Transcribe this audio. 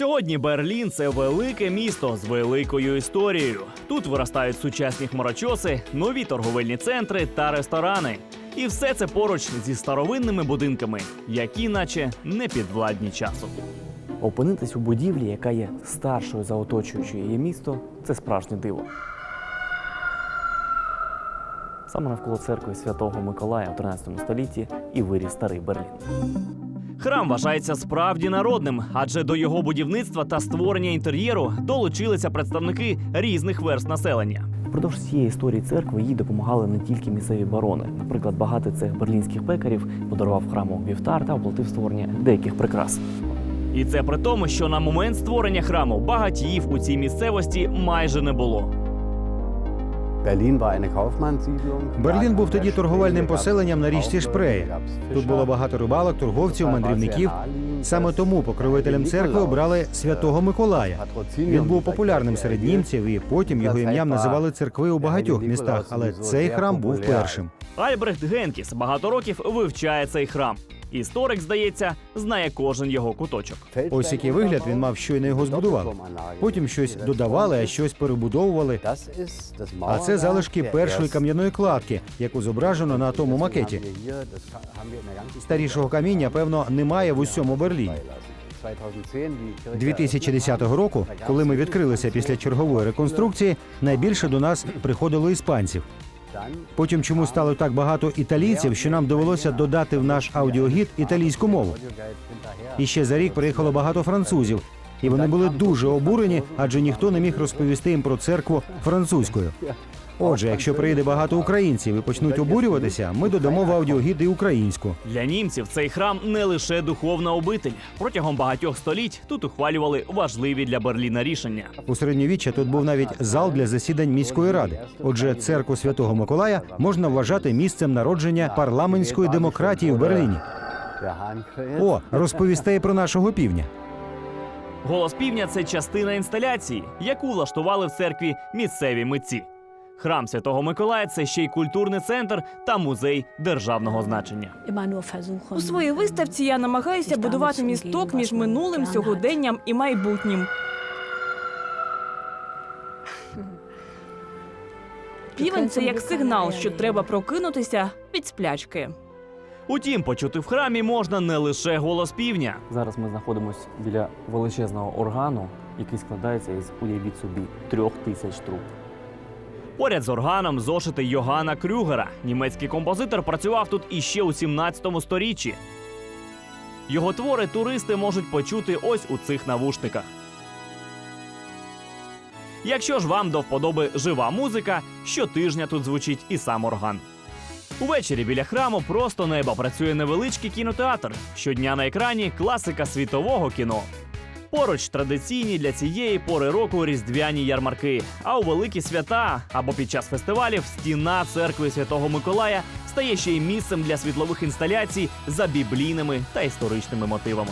Сьогодні Берлін це велике місто з великою історією. Тут виростають сучасні хмарочоси, нові торговельні центри та ресторани. І все це поруч зі старовинними будинками, які наче не підвладні часу. Опинитись у будівлі, яка є старшою за оточуюче її місто, це справжнє диво. Саме навколо церкви Святого Миколая у 13 столітті і виріс старий Берлін. Храм вважається справді народним, адже до його будівництва та створення інтер'єру долучилися представники різних верст населення. Впродовж цієї історії церкви їй допомагали не тільки місцеві барони. Наприклад, багатий цех берлінських пекарів подарував храму вівтар та оплатив створення деяких прикрас. І це при тому, що на момент створення храму багатіїв у цій місцевості майже не було. Берлін був тоді торговельним поселенням на річці Шпреє. Тут було багато рибалок, торговців, мандрівників. Саме тому покровителем церкви обрали святого Миколая. Він був популярним серед німців, і потім його ім'ям називали церкви у багатьох містах. Але цей храм був першим. Альбрехт Генкіс багато років вивчає цей храм. Історик, здається, знає кожен його куточок. Ось який вигляд він мав, щойно його збудували. Потім щось додавали, а щось перебудовували. А це залишки першої кам'яної кладки, яку зображено на тому макеті. Старішого каміння, певно, немає в усьому Берліні. 2010 року, коли ми відкрилися після чергової реконструкції, найбільше до нас приходило іспанців. Потім чому стало так багато італійців, що нам довелося додати в наш аудіогід італійську мову. І ще за рік приїхало багато французів, і вони були дуже обурені, адже ніхто не міг розповісти їм про церкву французькою. Отже, якщо приїде багато українців і почнуть обурюватися, ми додамо в аудіогід і українську. Для німців цей храм не лише духовна обитель. Протягом багатьох століть тут ухвалювали важливі для Берліна рішення. У середньовіччя тут був навіть зал для засідань міської ради. Отже, церкву Святого Миколая можна вважати місцем народження парламентської демократії в Берліні. О, розповісте про нашого півня. Голос півня це частина інсталяції, яку влаштували в церкві місцеві митці. Храм Святого Миколая це ще й культурний центр та музей державного значення. У своїй виставці я намагаюся будувати місток між минулим, сьогоденням і майбутнім. Півень це як сигнал, що треба прокинутися від сплячки. Утім, почути в храмі можна не лише голос півня. Зараз ми знаходимося біля величезного органу, який складається із уявіть собі трьох тисяч труб. Поряд з органом зошити Йогана Крюгера. Німецький композитор працював тут іще у 17 сторіччі. Його твори туристи можуть почути ось у цих навушниках. Якщо ж вам до вподоби жива музика, щотижня тут звучить і сам орган. Увечері біля храму просто неба працює невеличкий кінотеатр. Щодня на екрані класика світового кіно. Поруч традиційні для цієї пори року різдвяні ярмарки. А у великі свята або під час фестивалів стіна церкви Святого Миколая стає ще й місцем для світлових інсталяцій за біблійними та історичними мотивами.